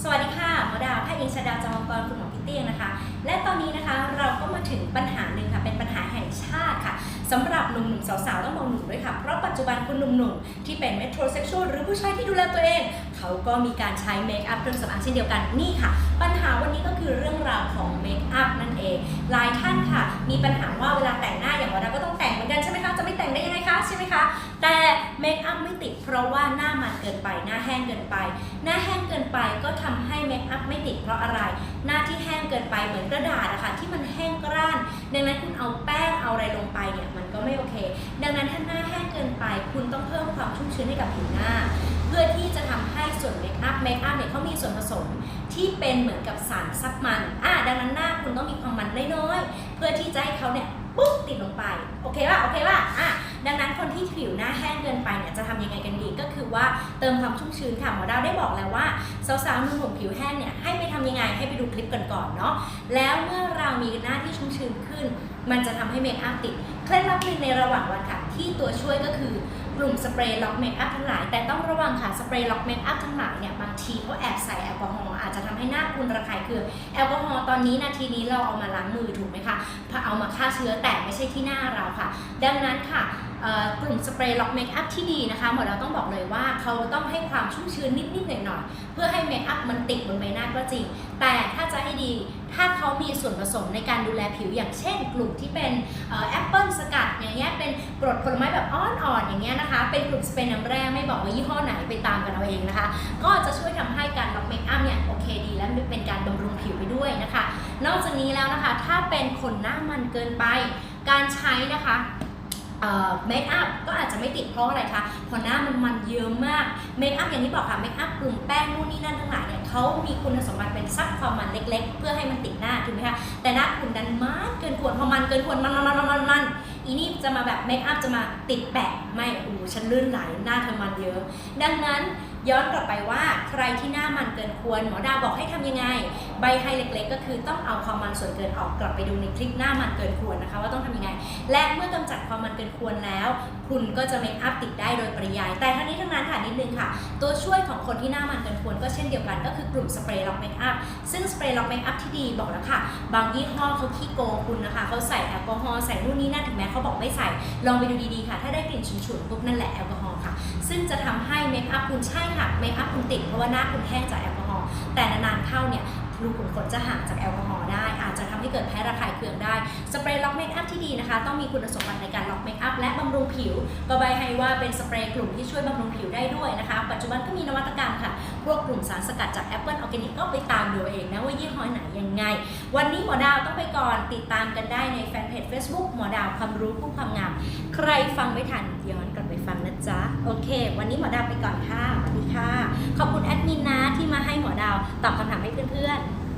สวัสดีค่ะหมอดาวแพทย์หญิงชดาจอมกรคุณหมอพิเตี้ยงนะคะ และตอนนี้นะคะเราก็มาถึงปัญหาหนึ่งค่ะ เป็นปัญหาแห่งชาติค่ะสำหรับหนุ่มๆสาวๆต้องบอกหนุ่มด้วยค่ะ เพราะปัจจุบันคุณหนุ่มๆที่เป็นเมโทรเซ็กชวลหรือผู้ชายที่ดูแลตัวเอง เขาก็มีการใช้เมคอัพเครื่องสำอางเช่นเดียวกันนี่ค่ะ ปัญหาวันนี้ก็คือเรื่องราวของเมคอัพนั่นเองหลายท่านค่ะ มีปัญหาว่าเวลาแต่งหน้าอย่างหมอดาวก็ แต่เมคอัพไม่ติดเพราะว่าหน้ามันเกินไป หน้าแห้งเกินไป หน้าแห้งเกินไปก็ทำให้เมคอัพไม่ติดเพราะอะไร หน้าที่แห้งเกินไปเหมือนกระดาษอะค่ะที่มันแห้งกร้าน ดังนั้นคุณเอาแป้งเอาอะไรลงไปเนี่ยมันก็ไม่โอเค ดังนั้นถ้าหน้าแห้งเกินไป คุณต้องเพิ่มความชุ่มชื้นให้กับผิวหน้า เพื่อที่จะทำให้ส่วนเมคอัพเมคอัพเนี่ยเขามีส่วนผสมที่เป็นเหมือนกับสารซับมันอะดังนั้นหน้าคุณต้องมีความมันน้อยๆเพื่อที่จะให้เขาเนี่ยปุ๊บติดลงไป โอเคป่ะ โอเคป่ะ อะ ดังนั้นคนที่ผิวหน้าแห้งเกินไปเนี่ยจะทำยังไงกันดีก็คือว่าเติมความชุ่มชื้นค่ะหมอดาวได้บอกแล้วว่าสาวๆหนุ่มๆผิวแห้งเนี่ยให้ไปทำยังไงให้ไปดูคลิปกันก่อนเนาะแล้วเมื่อเรามีหน้าที่ชุ่มชื้นขึ้น มันจะทำให้เมคอัพติดเคล็ดลับหนึ่งในระหว่างวันค่ะที่ตัวช่วยก็คือกลุ่มสเปรย์ล็อกเมคอัพทั้งหลาย แต่ต้องระวังค่ะสเปรย์ล็อกเมคอัพทั้งหลายเนี่ยบางทีเขาแอบใส่แอลกอฮอล์อาจจะทำให้หน้าคุณระคายเคืองแอลกอฮอล์ตอนนี้นาทีนี้เราเอามาล้างมือถูกไหมคะพอเอามาฆ่าเชื้อแต่ไม่ใช่ที่หน้าเราค่ะ ดังนั้นค่ะ กลุ่มสเปรย์ล็อกเมคอัพที่ดีนะคะหมอเราต้องบอกเลยว่าเขาต้องให้ความชุ่มชื้นนิดๆหน่อยๆเพื่อให้เมคอัพมันติดบนใบหน้าก็จริง แต่ถ้าจะให้ดีถ้าเขามีส่วนผสมในการดูแลผิวอย่างเช่น กลุ่มที่เป็นแอปเปิลสกัดอย่างเงี้ยเป็นกรดผลไม้แบบอ่อนๆอย่างเงี้ยนะคะ เป็นกลุ่มสเปรย์น้ำแร่ไม่บอกว่ายี่ห้อไหนไปตามกันเอาเองนะคะ ก็จะช่วยทำให้การล็อกเมคอัพเนี่ยโอเคดีและเป็นการบำรุงผิวไปด้วยนะคะ นอกจากนี้แล้วนะคะถ้าเป็นคนหน้ามันเกินไป การใช้นะคะ เมคอัพก็อาจจะไม่ติดเพราะอะไรคะเพราะหน้ามันมันเยอะมากเมคอัพอย่างที่บอกค่ะเมคอัพกลุ่มแป้งนู่นนี่นั่นทั้งหลายเนี่ยเขามีคุณสมบัติเป็นซับความมันเล็ก ๆ เพื่อให้มันติดหน้าถูกไหมคะแต่หน้าคุณดันมันเกินควรพอมันเกินควรมันมันมันมันมันอีนี่จะมาแบบเมคอัพจะมาติดแปะไม่อู้ฉันลื่นไหลหน้าเธอมันเยอะ ดังนั้นย้อนกลับไปว่าใครที่หน้ามันเกินควร หมอดาวบอกให้ทำยังไง ใบให้เล็กๆ ก็คือต้องเอาความมันส่วนเกินออกกลับไปดูในคลิปหน้ามันเกินควรนะคะ ว่าต้องทำยังไง และเมื่อกำจัดความมันเกินควรแล้ว คุณก็จะเมคอัพติดได้โดยปริยาย แต่ทั้งนี้ทั้งนั้นค่ะนิดนึงค่ะ ตัวช่วยของคนที่หน้ามันเกินควรก็เช่นเดียวกันก็คือกลุ่มสเปรย์ล็อกเมคอัพซึ่งสเปรย์ล็อกเมคอัพที่ดีบอกแล้วค่ะ บางยี่ห้อเขาขี้โกงคุณนะคะเขาใส่แอลกอฮอล์ใส่นู่นนี่นั่นถึงแม้เขาบอกไม่ใส่ลองไปดูดีๆค่ะ ถ้าได้กลิ่นฉุนๆปุ๊บนั่นแหละแอลกอฮอล์ค่ะ ซึ่งจะทำให้เมคอัพคุณใช่ค่ะเมคอัพคุณติดเพราะว่าหน้าคุณแห้งจากแอลกอฮอล์แต่นานๆเข้าเนี่ย รูขุมขนจะห่างจากแอลกอฮอล์ได้ อาจจะทำให้เกิดแพ้ระคายเคืองได้ สเปรย์ล็อกเมคอัพที่ดีนะคะ ต้องมีคุณสมบัติในการล็อกเมคอัพและบำรุงผิว ก็ใบให้ว่าเป็นสเปรย์กลุ่มที่ช่วยบำรุงผิวได้ด้วยนะคะ ปัจจุบันก็มีนวัตกรรมค่ะ พวกกลุ่มสารสกัดจากแอปเปิลออร์แกนิกก็ไปตามดูเองนะว่ายี่ห้อไหนยังไง วันนี้หมอดาวต้องไปก่อนติดตามกันได้ในแฟนเพจ Facebook หมอดาวความรู้ผู้ความงาม ใครฟังไม่ทันย้อนกลับไปฟังนะจ๊ะ โอเค วันนี้หมอดาวไปก่อนค่ะสวัสดีค่ะ ขอบคุณแอดมินนะที่มาให้หมอดาวตอบคำถามให้เพื่อนๆ